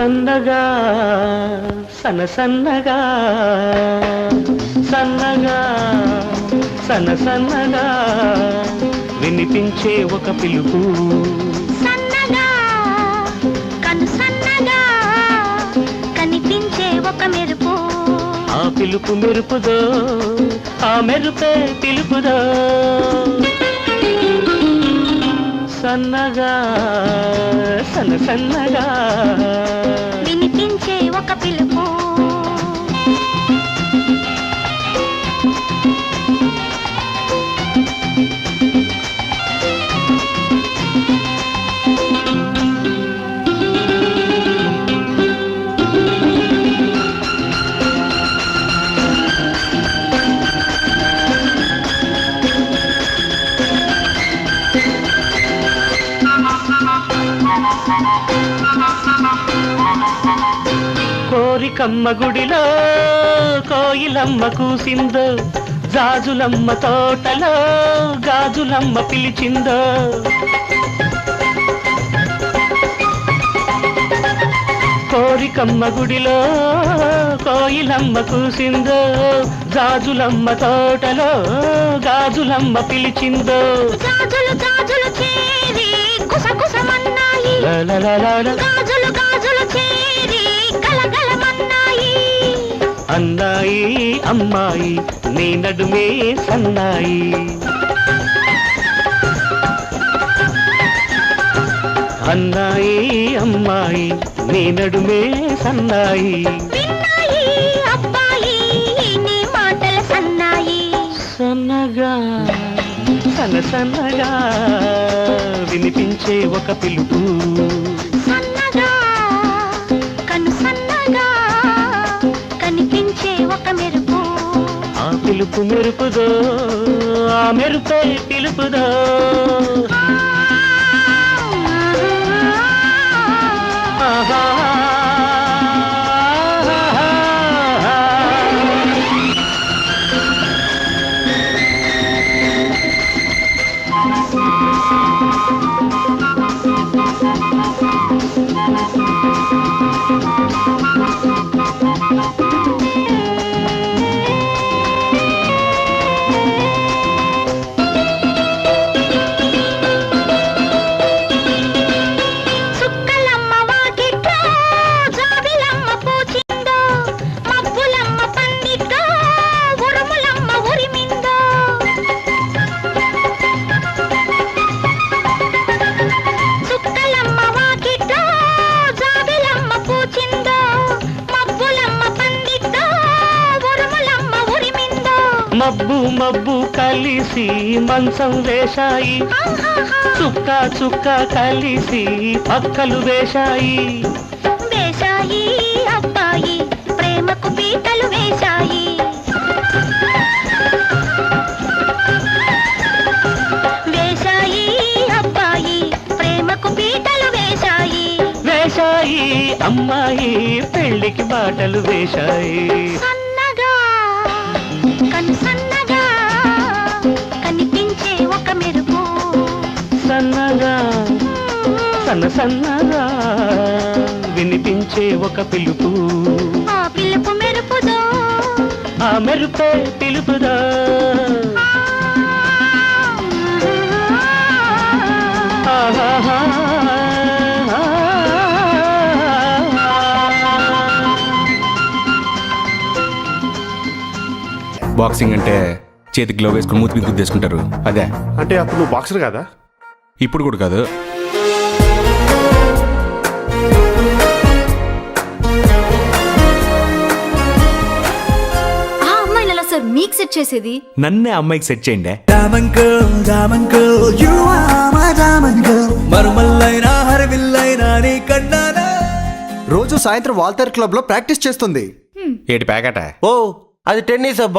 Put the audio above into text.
సన్నగా సన సన్నగా సన్నగా సన సన్నగా వినిపించే ఒక పిలుపు. సన్నగా కను సన్నగా కనిపించే ఒక మెరుపు. ఆ పిలుపు మెరుపుదో ఆ మెరుపే పిలుపుదో. సన్నగా సన్న సన్నగా. వినిపించే ఒక పిలుపు. కోరికమ్మ గుడిలో కోయిలమ్మ కూసిందో జాజులమ్మ తోటలో గాజులమ్మ పిలిచిందో. కోరికమ్మ గుడిలో కోయిలమ్మ కూసిందో జాజులమ్మ తోటలో గాజులమ్మ పిలిచిందో. గాజులు గాజులు చేరి గలగలమన్నాయి అన్నాయి అమ్మాయి నీ నడుమే సన్నాయి. అన్నాయి అమ్మాయి నీ నడుమే సన్నాయి. అబ్బాయి నీ మాటల సన్నాయి. సన్నగా సన్న సన్నగా వినిపించే ఒక పిలుపు. సన్నగా కను సన్నగా కనిపించే ఒక మెరుపు. ఆ పిలుపు మెరుపుదో ఆ మెరుపే పిలుపుదో. మబ్బు మబ్బు కలిసి మంచం వేశాయి. చుక్క చుక్క కలిసి పక్కలు వేశాయి. వేశాయి అబ్బాయి ప్రేమకు పీటలు వేశాయి. వేశాయి అబ్బాయి ప్రేమకు పీటలు వేశాయి. వేశాయి అమ్మాయి పెళ్ళికి బాటలు వేశాయి. కను సన్నగా కనిపించే ఒక మెరుపు. సన్నగా సన్న సన్నగా వినిపించే ఒక పిలుపు. ఆ పిలుపు మెరుపుదో. ఆ మెరుపే పిలుపుదా? బాక్సింగ్ అంటే చేతికి గ్లో వేసుకుని మూతి మీద గుద్దేసుకుంటారు. అదే. అంటే అప్పుడు నువ్వు బాక్సర్ కదా? ఇప్పుడు కూడా కాదు. ఆ అమ్మాయిని ఎలా సార్ మీకు సెట్ చేసేది? నన్నే అమ్మాయికి సెట్ చేయండి. Diamond girl, diamond girl, you are my diamond girl. మరుమల్లైనా హరివిల్లైనా నీ కన్నానా? రోజు సాయంత్రం వాల్తేర్ క్లబ్లో ప్రాక్టీస్ చేస్తుంది. ఏటి ప్యాకెట? ఓ అది టెన్నిస్ అబ్బా.